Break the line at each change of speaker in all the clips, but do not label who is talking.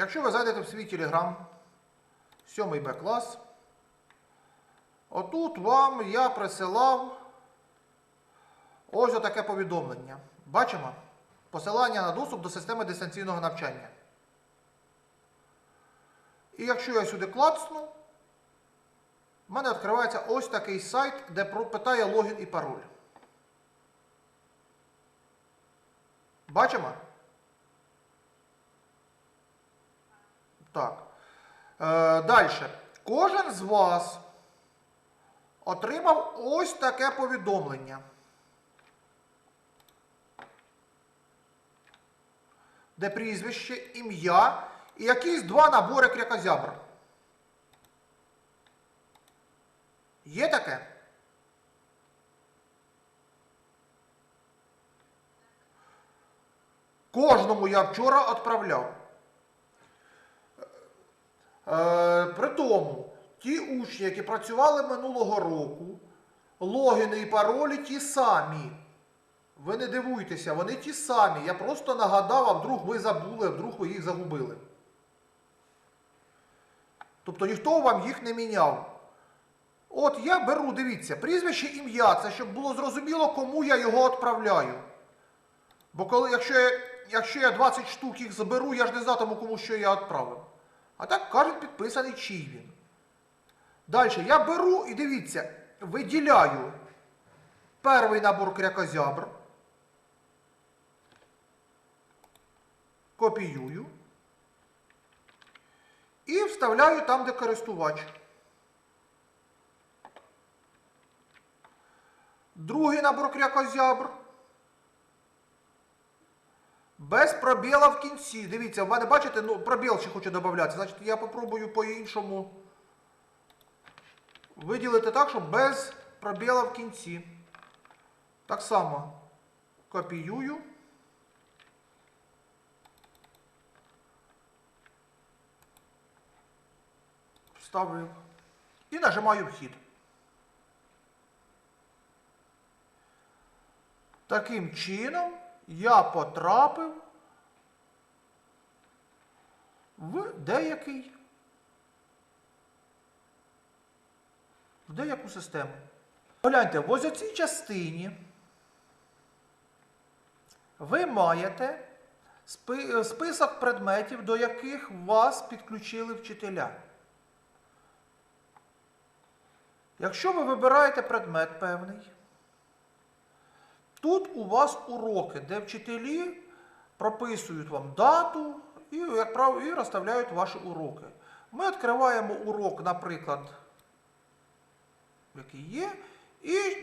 Якщо ви зайдете в свій Telegram, 7 Б клас, отут вам я присилав ось отаке повідомлення. Бачимо? Посилання на доступ до системи дистанційного навчання. І якщо я сюди клацну, в мене відкривається ось такий сайт, де питає логін і пароль. Бачимо? Так. Е, Далі. Кожен з вас отримав ось таке повідомлення. Де прізвище, ім'я і якісь два набори крякозябр. Є таке? Кожному я вчора відправляв. Е, при тому, ті учні, які працювали минулого року, логіни і паролі ті самі. Ви не дивуйтеся, вони ті самі. Я просто нагадав, а вдруг ви забули, а вдруг ви їх загубили. Тобто ніхто вам їх не міняв. От я беру, дивіться, прізвище ім'я, це щоб було зрозуміло, кому я його відправляю. Бо коли, якщо я, якщо я 20 штук їх заберу, я ж не знатиму, кому що я відправив. А так кажуть, підписаний чий він. Далі я беру і дивіться, виділяю перший набор крякозябр, копіюю і вставляю там, де користувач. Другий набор крякозябр. Без пробіла в кінці. Дивіться, в мене, бачите, ну, пробіл ще хоче додати. Значить, я попробую по-іншому виділити так, щоб без пробіла в кінці. Так само копіюю. Вставлю. І нажимаю вхід. Таким чином я потрапив в деякий в деяку систему. Гляньте, в ось цій частині ви маєте список предметів, до яких вас підключили вчителя. Якщо ви вибираєте предмет певний, Тут у вас уроки, де вчителі прописують вам дату і, як правило, і розставляють ваші уроки. Ми відкриваємо урок, наприклад, який є. І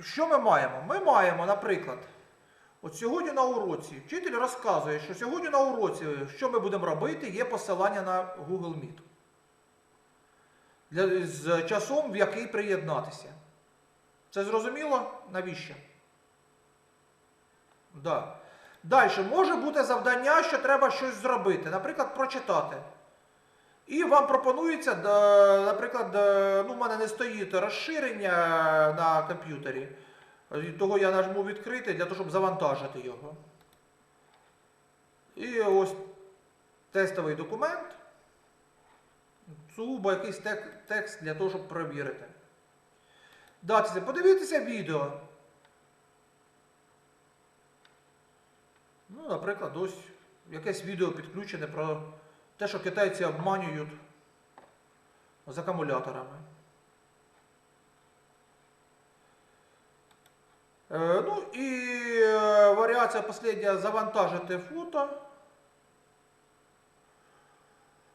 що ми маємо? Ми маємо, наприклад, от сьогодні на уроці вчитель розказує, що сьогодні на уроці, що ми будемо робити, є посилання на Google Meet. Для, з часом, в який приєднатися. Це зрозуміло? Навіщо? Да. Далі може бути завдання, що треба щось зробити, наприклад, прочитати. І вам пропонується, наприклад, да, ну, в мене не стоїть розширення на комп'ютері. Того я нажму відкрити для того, щоб завантажити його. І ось тестовий документ. Сугубо якийсь текст для того, щоб перевірити. Далі, подивіться відео. Ну, наприклад, ось якесь відео підключене про те, що китайці обманюють з акумуляторами. Е, ну і е, варіація последня завантажити фото.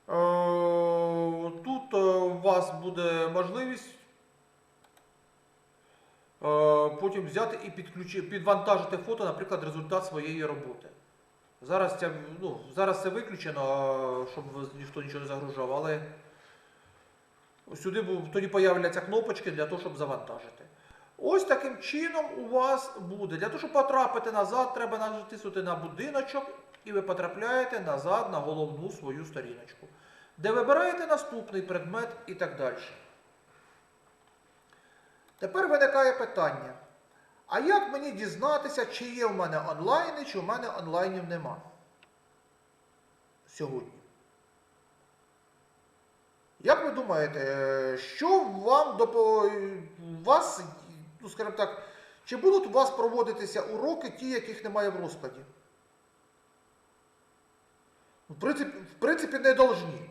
Е, тут у вас буде можливість потім взяти і підключи, підвантажити фото, наприклад, результат своєї роботи. Зараз це, ну, зараз це виключено, щоб ніхто нічого не загружав, але сюди тоді появляться кнопочки для того, щоб завантажити. Ось таким чином у вас буде. Для того, щоб потрапити назад, треба натиснути на будиночок, і ви потрапляєте назад на головну свою сторіночку, де вибираєте наступний предмет і так далі. Тепер виникає питання. А як мені дізнатися, чи є в мене онлайни, чи в мене онлайнів нема? Сьогодні. Як ви думаєте, е, що вам допо... ну скажімо так, чи будуть у вас проводитися уроки, ті, яких немає в розкладі? В принципі, в принципі, не должні.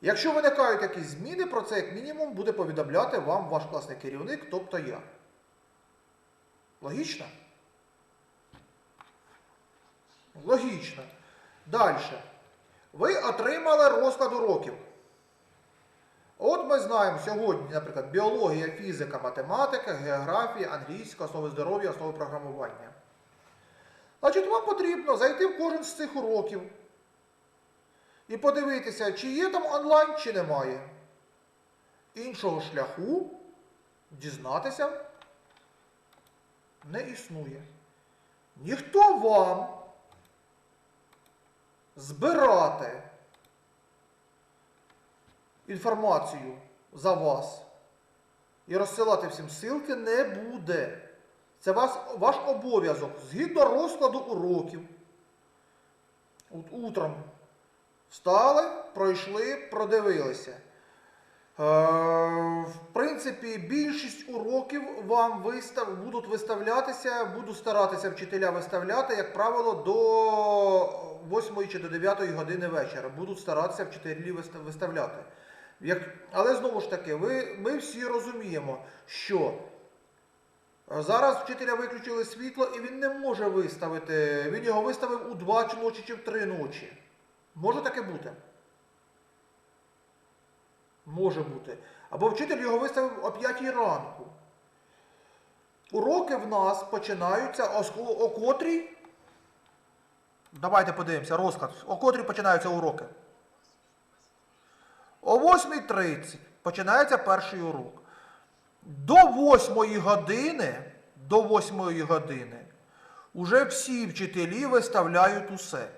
Якщо виникають якісь зміни, про це як мінімум буде повідомляти вам ваш класний керівник, тобто я. Логічно? Логічно. Далі. Ви отримали розклад уроків. От ми знаємо сьогодні, наприклад, біологія, фізика, математика, географія, англійська, основи здоров'я, основи програмування. Значить, вам потрібно зайти в кожен з цих уроків і подивитися, чи є там онлайн, чи немає. Іншого шляху дізнатися не існує. Ніхто вам збирати інформацію за вас і розсилати всім ссылки не буде. Це вас, ваш обов'язок згідно розкладу уроків. От утром встали, пройшли, продивилися. Е, принципі, більшість уроків вам вистав, будуть виставлятися, буду старатися вчителя виставляти, як правило, до 8 чи до 9 години вечора. Будуть старатися вчителі виставляти. Як, але знову ж таки, ви, ми всі розуміємо, що е, зараз вчителя виключили світло і він не може виставити. Він його виставив у 2 ночі чи в 3 ночі. Може таке бути? Може бути. Або вчитель його виставив о 5 ранку. Уроки в нас починаються о, котрій. Давайте подивимося, розклад. О котрій починаються уроки. О 8.30 починається перший урок. До 8 години, до 8 години уже всі вчителі виставляють усе.